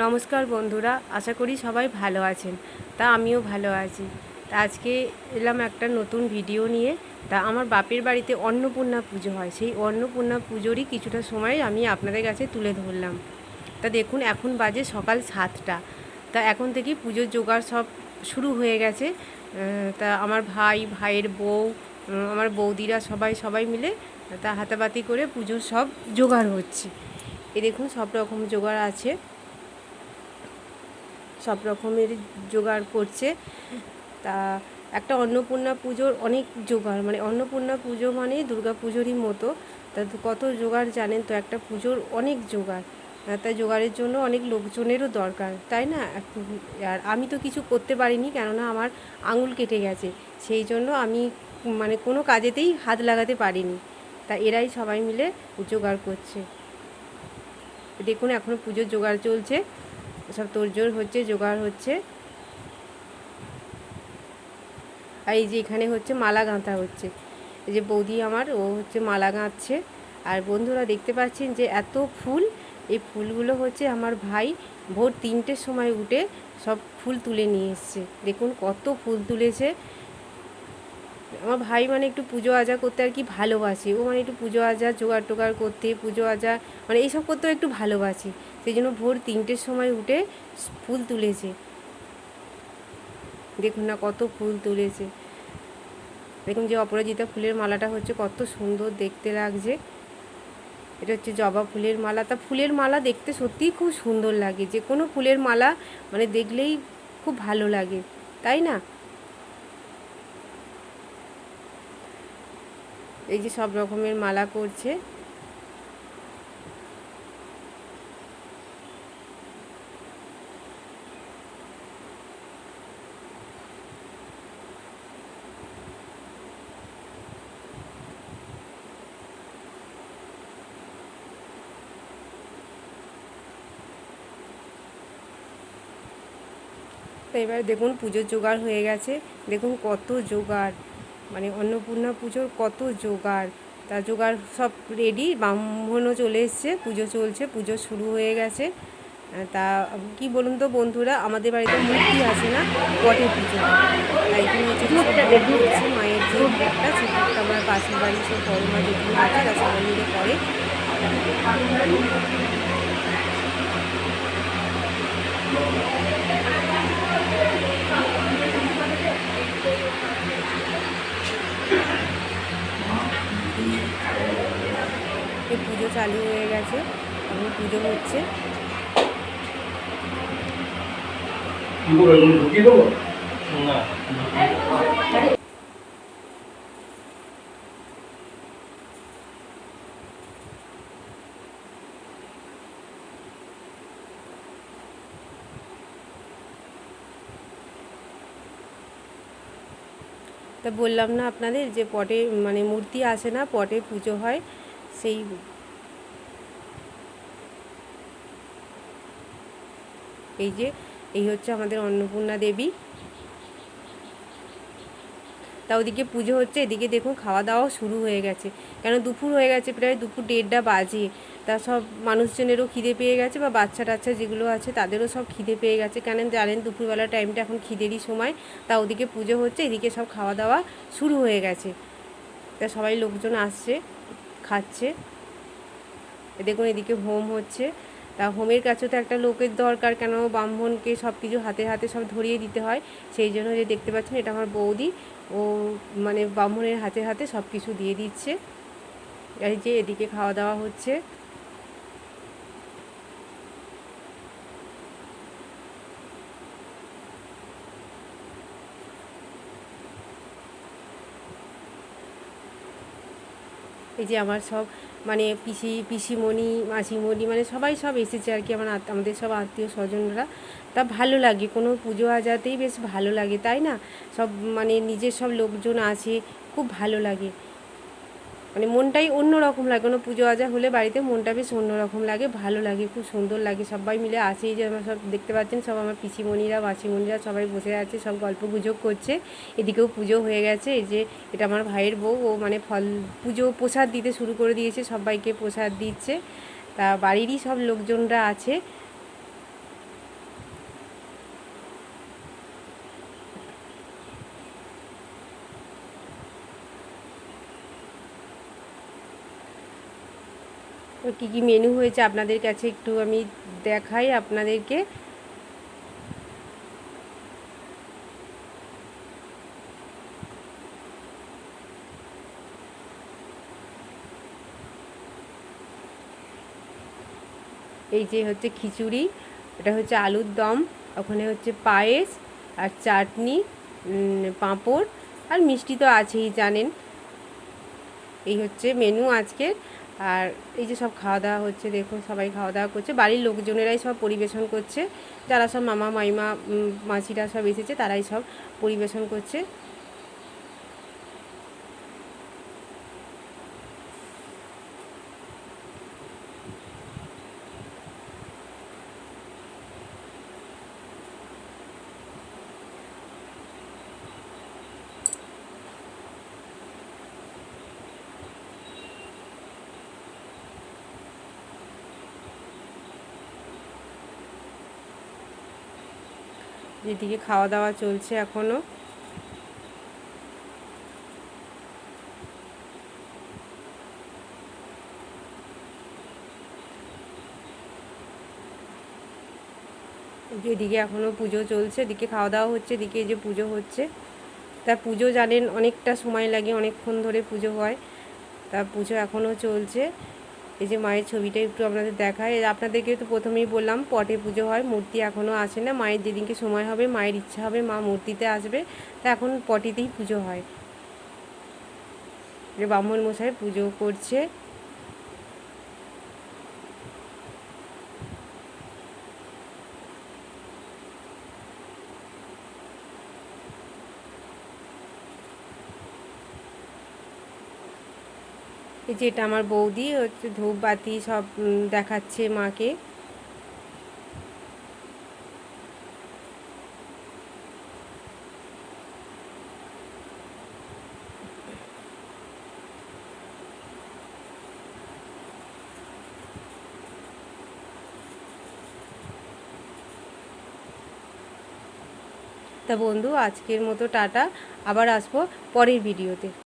নমস্কার বন্ধুরা, আশা করি সবাই ভালো আছেন। তা আমিও ভালো আছি। তা আজকে এলাম একটা নতুন ভিডিও নিয়ে। তা আমার বাপের বাড়িতে অন্নপূর্ণা পুজো হয়। সেই অন্নপূর্ণা পুজোরই কিছুটা সময় আমি আপনাদের কাছে তুলে ধরলাম। তা দেখুন, এখন বাজে সকাল সাতটা। তা এখন থেকেই পুজোর জোগাড় সব শুরু হয়ে গেছে। তা আমার ভাই, ভাইয়ের বউ আমার বৌদিরা সবাই সবাই মিলে তা হাতাবাতি করে পুজোর সব জোগাড় হচ্ছে। এ দেখুন, সব রকম জোগাড় আছে। সব রকমের জোগাড় করছে। তা একটা অন্নপূর্ণা পুজোর অনেক জোগাড় মানে অন্নপূর্ণা পুজো মানে দুর্গা পুজোরই মতো। তা কত জোগাড় জানেন তো একটা পুজোর অনেক জোগাড়। আহ, তাই জোগাড়ের জন্য অনেক লোকজনেরও দরকার তাই না? আর আমি তো কিছু করতে পারিনি কেননা আমার আঙুল কেটে গেছে। সেই জন্য আমি মানে কোনো কাজেতেই হাত লাগাতে পারিনি। তা এরাই সবাই মিলে জোগাড় করছে। দেখুন এখনও পুজোর জোগাড় চলছে। সব তোড়জোড় হচ্ছে, জোগাড় হচ্ছে। আর এই যে এখানে হচ্ছে মালা গাঁথা হচ্ছে। এই যে বৌদি আমার, ও হচ্ছে মালা গাঁথছে। আর বন্ধুরা দেখতে পাচ্ছেন যে এত ফুল, এই ফুলগুলো হচ্ছে আমার ভাই ভোর তিনটের সময় উঠে সব ফুল তুলে নিয়ে এসছে। দেখুন কত ফুল তুলেছে। আমার ভাই মানে একটু পুজো আজা করতে আর কি ভালোবাসে। ও মানে একটু পুজো আজা, জোগাড় টোগাড় করতে, পুজো আজা মানে এইসব করতেও একটু ভালোবাসি। সেই জন্য ভোর তিনটের সময় উঠে ফুল তুলেছে। দেখুন না কত ফুল তুলেছে। দেখুন যে অপরাজিতা ফুলের মালাটা হচ্ছে কত সুন্দর দেখতে লাগছে। এটা হচ্ছে জবা ফুলের মালা। তা ফুলের মালা দেখতে সত্যিই খুব সুন্দর লাগে। যে কোনো ফুলের মালা মানে দেখলেই খুব ভালো লাগে। তাই না? এই যে সব রকমের মালা করছে তো এবার দেখুন পুজোর জোগাড় হয়ে গেছে। দেখুন কত জোগাড়। মানে অন্নপূর্ণা পুজোর কত জোগাড়? তা জোগাড় সব রেডি ব্রাহ্মণও চলে এসছে, পুজো চলছে, পুজো শুরু হয়ে গেছে। তা কি বলুন তো বন্ধুরা, আমাদের বাড়িতে মূর্তি আছে না পটে পুজো। তাই এখানে হচ্ছে মায়ের যে ভোগটা ভোগটা আমার পাশের বাড়ি সব বড় মা যেখানে আছে, তার সবাই মিলে করে। এই পুজো চালু হয়ে গেছে। এখন পুজো হচ্ছে। তা বললাম না আপনাদের যে পটে মানে মূর্তি আসে না পটে পুজো হয় সেই এই যে, এই হচ্ছে আমাদের অন্নপূর্ণা দেবী। তা ওদিকে পুজো হচ্ছে, এদিকে দেখুন খাওয়া দাওয়াও শুরু হয়ে গেছে। কেন দুপুর হয়ে গেছে, প্রায় দুপুর দেড়টা বাজে। তা সব মানুষজনেরও খিদে পেয়ে গেছে বা বাচ্চা টাচ্চা যেগুলো আছে, তাদেরও সব খিদে পেয়ে গেছে। কেন জানেন দুপুরবেলা টাইমটা এখন খিদেরই সময়, তা ওদিকে পুজো হচ্ছে, এদিকে সব খাওয়া দাওয়া শুরু হয়ে গেছে। তা সবাই লোকজন আসছে, খাচ্ছে। দেখুন এদিকে হোম হচ্ছে। তা হোমের কাছে তো একটা লোকের দরকার, কেন ব্রাহ্মণকে সব কিছু হাতে হাতে সব ধরিয়ে দিতে হয়? সেই জন্য যে দেখতে পাচ্ছেন এটা আমার বৌদি। ও মানে ব্রাহ্মণের হাতে হাতে সব কিছু দিয়ে দিচ্ছে। এই যে এদিকে খাওয়া দাওয়া হচ্ছে। এই যে আমার সব মানে পিসি, পিসিমণি, মাসিমণি মানে সবাই সব এসেছে আর কি আমার আমাদের সব আত্মীয় স্বজনরা। তা ভালো লাগে, কোনো পুজো আজাতেই বেশ ভালো লাগে, তাই না? সব মানে নিজের সব লোকজন আছে খুব ভালো লাগে। মানে মনটাই অন্য রকম লাগে। কোনো পুজো আজা হলে বাড়িতে মনটা বেশ অন্য রকম লাগে, ভালো লাগে, খুব সুন্দর লাগে। সবাই মিলে আসে এই যে আমার সব দেখতে পাচ্ছেন, সব আমার পিসিমণিরা, মাসিমণিরা সবাই বসে আছে, সব গল্প গুজব করছে। এদিকেও পুজো হয়ে গেছে, এই যে এটা আমার ভাইয়ের বউ, ও মানে ফল, পুজো প্রসাদ দিতে শুরু করে দিয়েছে, সবাইকে প্রসাদ দিচ্ছে। তা বাড়িরই সব লোকজনরা আছে। কী কী মেনু হয়েছে আপনাদের কাছে একটু আমি দেখাই আপনাদেরকে। এই যে হচ্ছে খিচুড়ি, এটা হচ্ছে আলুর দম, ওখানে হচ্ছে পায়েস আর চাটনি পাঁপড়, আর মিষ্টি তো আছেই জানেন। এই হচ্ছে মেনু আজকে আর এই যে সব খাওয়া দাওয়া হচ্ছে, দেখুন সবাই খাওয়া দাওয়া করছে। বাড়ির লোকজনেরাই সব পরিবেশন করছে। যারা সব মামা, মাইমা মাসিরা সব এসেছে, তারাই সব পরিবেশন করছে। যেদিকে খাওয়া দাওয়া চলছে এখনও এদিকে এখনও পুজো চলছে, এদিকে খাওয়া দাওয়া হচ্ছে, এদিকে যে পুজো হচ্ছে। তা পুজো জানেন, অনেকটা সময় লাগে, অনেকক্ষণ ধরে পুজো হয়। তা পুজো এখনও চলছে। এই যে মায়ের ছবিটা একটু আপনাদের দেখায় আপনাদেরকে তো প্রথমেই বললাম, পটে পুজো হয়, মূর্তি এখনও আসে না, মায়ের যেদিনকে সময় হবে, মায়ের ইচ্ছা হবে, মা মূর্তিতে আসবে, তা এখন পটিতেই পুজো হয়। যে ব্রাহ্মণ মশাই পুজো করছে। এই যে এটা আমার বৌদি হচ্ছে ধূপ বাতি সব দেখাচ্ছে মাকে। তা বন্ধু, আজকের মতো টাটা। আবার আসব পরের ভিডিওতে।